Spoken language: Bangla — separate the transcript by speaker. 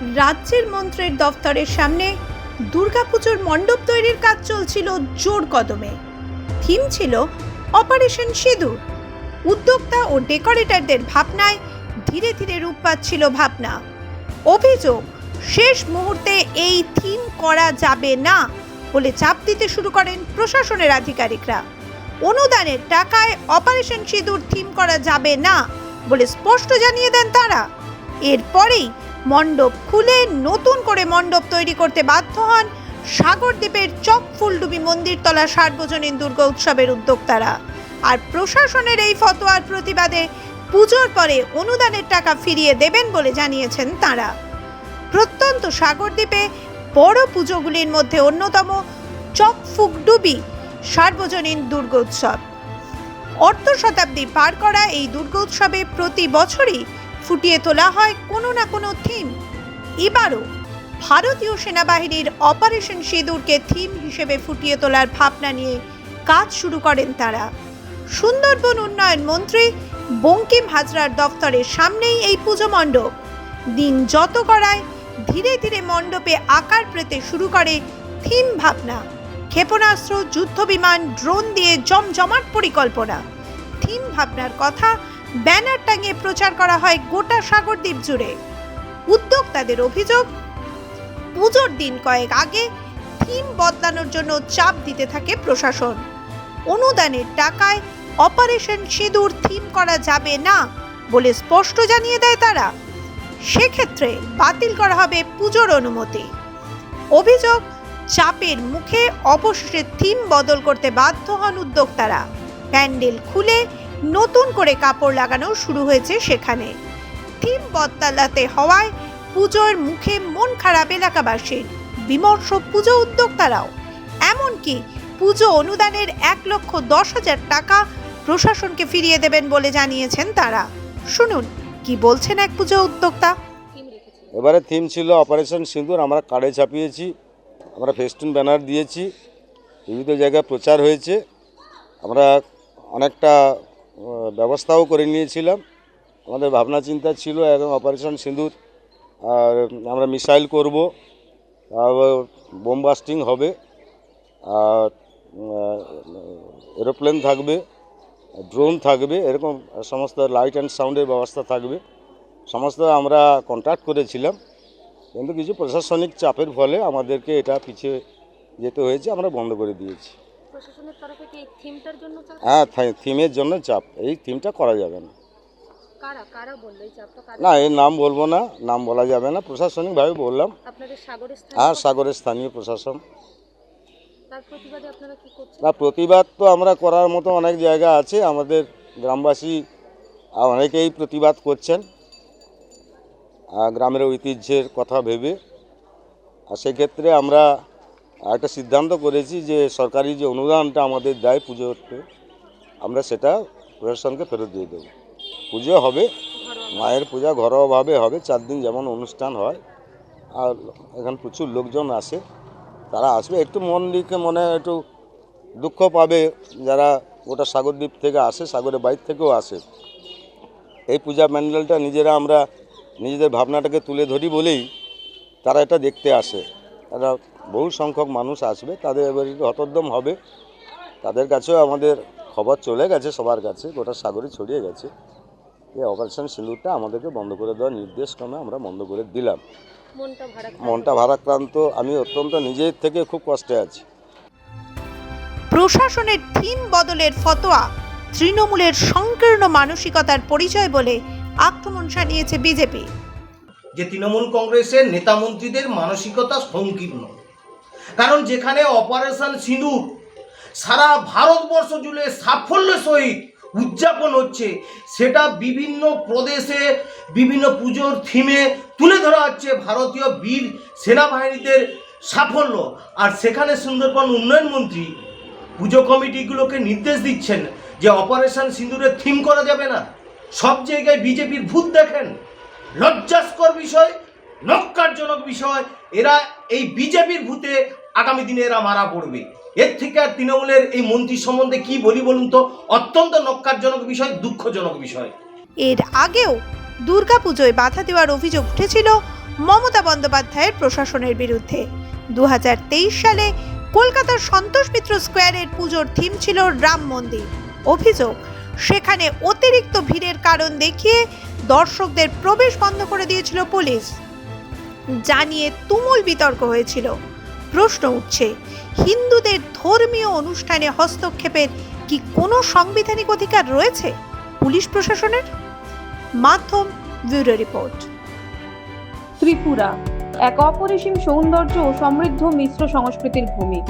Speaker 1: রাজ্যের মন্ত্রীর দফতরের সামনে দুর্গাপুজোর মণ্ডপ তৈরির কাজ চলছিল জোর কদমে। থিম ছিল অপারেশন সিঁদুর। উদ্যোক্তা ও ডেকোরেটরদের ভাবনায় ধীরে ধীরে রূপ পাচ্ছিল ভাবনা। অভিযোগ, শেষ মুহূর্তে এই থিম করা যাবে না বলে চাপ দিতে শুরু করেন প্রশাসনের আধিকারিকরা। অনুদানের টাকায় অপারেশন সিঁদুর থিম করা যাবে না বলে স্পষ্ট জানিয়ে দেন তারা। এরপরেই মণ্ডপ খুলে নতুন করে মণ্ডপ তৈরি করতে বাধ্য হন সাগরদ্বীপের চক ফুলডুবি মন্দিরতলা সার্বজনীন দুর্গা উৎসবের উদ্যোক্তারা। আর প্রশাসনের এই ফতোয়ার প্রতিবাদে পুজোর পরে অনুদানের টাকা ফিরিয়ে দেবেন বলে জানিয়েছেন তারা। প্রত্যন্ত সাগরদ্বীপে বড় পুজোগুলির মধ্যে অন্যতম চক ফুকডুবি সার্বজনীন দুর্গোৎসব অর্ধ শতাব্দী পার করা এই দুর্গোৎসবে প্রতি বছরই ফুটিয়ে তোলা হয় কোনো না কোনো থিম এবারও ভারতীয় সেনাবাহিনীর অপারেশন সিঁদুরকে থিম হিসেবে ফুটিয়ে তোলার ভাবনা নিয়ে কাজ শুরু করেন তারা। সুন্দরবন উন্নয়ন মন্ত্রী বঙ্কিম হাজরার দফতরের সামনেই এই পুজো মণ্ডপ। দিন যত করায় ধীরে ধীরে মণ্ডপে আকার পেতে শুরু করে থিম ভাবনা। ক্ষেপণাস্ত্র, যুদ্ধবিমান, ড্রোন দিয়ে জমজমাট পরিকল্পনা। থিম ভাবনার কথা ব্যানার টাঙিয়ে প্রচার করা হয় গোটা সাগরদ্বীপ জুড়ে। উদ্যোক্তাদের অভিযোগ, পুজোর দিন কয়েক আগে থিম বদলানোর জন্য চাপ দিতে থাকে প্রশাসন। অনুদানের টাকায় অপারেশন সিঁদুর থিম করা যাবে না বলে স্পষ্ট জানিয়ে দেয় তারা। সেক্ষেত্রে বাতিল করা হবে পুজোর অনুমতি। অভিযোগ, চাপের মুখে অবশেষে থিম বদল করতে বাধ্য হন উদ্যোক্তারা। প্যান্ডেল খুলে নতুন করে কাপড় লাগানো শুরু হয়েছে সেখানে। থিম বদলাতে হওয়ায় পুজোর মুখে মন খারাপ এলাকাবাসীর। বিমর্ষ পুজো উদ্যোক্তারাও। এমনকি পুজো অনুদানের এক লক্ষ দশ হাজার টাকা প্রশাসনকে ফিরিয়ে দেবেন বলে জানিয়েছেন তারা। শুনুন, কি বলছেন এক পুজো উদ্যোক্তা?
Speaker 2: এবারে থিম ছিল অপারেশন সিঁদুর, আমরা কার্ডে ছাপিয়েছি, আমরা ফেস্টুন ব্যানার দিয়েছি বিভিন্ন জায়গায় প্রচার হয়েছে, আমরা অনেকটা ব্যবস্থাও করে নিয়েছিলাম। আমাদের ভাবনা চিন্তা ছিল এবং অপারেশন সিঁদুর আর আমরা মিসাইল করব তারপর বোম বাস্টিং হবে, আর এরোপ্লেন থাকবে, ড্রোন থাকবে, এরকম সমস্ত লাইট অ্যান্ড সাউন্ডের ব্যবস্থা থাকবে। সমস্ত আমরা কন্ট্যাক্ট করেছিলাম, কিন্তু কিছু প্রশাসনিক চাপের ফলে আমাদেরকে এটা পিছিয়ে যেতে হয়েছে, আমরা বন্ধ করে দিয়েছি।
Speaker 3: প্রশাসনের তরফে কি থিমটার জন্য চাপ?
Speaker 2: হ্যাঁ থিমের জন্য চাপ। এই থিমটা করা যাবে না।
Speaker 3: কারা কারা বলল এই চাপটা? কারা
Speaker 2: না এর নাম বলব না নাম বলা যাবে না। প্রশাসনিকভাবে বললাম।
Speaker 3: আপনাদের সাগরের স্থান
Speaker 2: হ্যাঁ সাগরের স্থানীয় প্রশাসন।
Speaker 3: তার প্রতিবাদে আপনারা কি করছেন?
Speaker 2: না প্রতিবাদ তো আমরা করার মতো অনেক জায়গা আছে। আমাদের গ্রামবাসী অনেকেই প্রতিবাদ করছেন। গ্রামের ঐতিহ্যের কথা ভেবে। আর সেক্ষেত্রে আমরা একটা সিদ্ধান্ত করেছি যে সরকারি যে অনুদানটা আমাদের দেয় পুজোতে আমরা সেটা প্রশাসনকে ফেরত দিয়ে দেবো। পুজো হবে, মায়ের পূজা ঘরোয়াভাবে হবে, চার দিন যেমন অনুষ্ঠান হয়, আর এখানে প্রচুর লোকজন আসে, তারা আসবে। একটু মন দিকে মনে, একটু দুঃখ পাবে যারা গোটা সাগরদ্বীপ থেকে আসে, সাগরের বাইর থেকেও আসে। এই পূজা প্যান্ডেলটা নিজেরা আমরা নিজেদের ভাবনাটাকে তুলে ধরি বলেই তারা এটা দেখতে আসে। তারা বহু সংখ্যক মানুষ আসবে তাদের এবার হতোদ্যম হবে। তাদের কাছেও আমাদের খবর চলে গেছে সবার কাছে গোটা সাগরে ছড়িয়ে গেছে। এই অপারেশন সিঁদুরটা আমাদেরকে বন্ধ করে দেওয়ার নির্দেশ ক্রমে আমরা বন্ধ করে দিলাম।
Speaker 3: মনটা
Speaker 2: ভারাক্রান্ত। আমি অত্যন্ত নিজের থেকে খুব কষ্টে আছি।
Speaker 1: প্রশাসনের থিম বদলের ফতোয়া তৃণমূলের সংকীর্ণ মানসিকতার পরিচয় বলে আক্রমণ শানিয়েছে বিজেপি।
Speaker 4: যে তৃণমূল কংগ্রেসের নেতা মন্ত্রীদের মানসিকতা সংকীর্ণ কারণ যেখানে অপারেশন সিঁদুর, সারা ভারতবর্ষ জুড়ে সাফল্যের সহিত উদযাপন হচ্ছে, সেটা বিভিন্ন প্রদেশে বিভিন্ন পুজোর থিমে তুলে ধরা হচ্ছে ভারতীয় বীর সেনাবাহিনীদের সাফল্য। আর সেখানে সুন্দরবন উন্নয়ন মন্ত্রী পুজো কমিটিগুলোকে নির্দেশ দিচ্ছেন যে অপারেশন সিঁদুরের থিম করা যাবে না। সব জায়গায় বিজেপির ভূত দেখেন। লজ্জাস্কর বিষয় নক্কারজনক বিষয়। এরা এই বিজেপির ভূতে আগামী দিনে এরা মারা পড়বে। এর থেকে আর তৃণমূলের এই মন্ত্রী সম্বন্ধে কি বলি বলুন তো? অত্যন্ত নক্কারজনক বিষয়, দুঃখজনক বিষয়।
Speaker 1: এর আগেও দুর্গাপুজোয় বাধা দেওয়ার অভিযোগ উঠেছিল মমতা বন্দ্যোপাধ্যায়ের প্রশাসনের বিরুদ্ধে। দু হাজার তেইশ সালে কলকাতার সন্তোষ মিত্র স্কোয়ারের পুজোর থিম ছিল রাম মন্দির। অভিযোগ, সেখানে অতিরিক্ত ভিড়ের কারণ দেখিয়ে দর্শকদের প্রবেশ বন্ধ করে দিয়েছিল পুলিশ। জানিয়ে তুমুল বিতর্ক হয়েছিল। প্রশ্ন উঠছে, হিন্দুদের ধর্মীয় অনুষ্ঠানে হস্তক্ষেপের কি কোনো সাংবিধানিক অধিকার রয়েছে? পুলিশ প্রশাসনের মাধ্যম ব্যুরো রিপোর্ট।
Speaker 5: ত্রিপুরা, এক অপরিসীম সৌন্দর্য ও সমৃদ্ধ মিশ্র সংস্কৃতির ভূমি।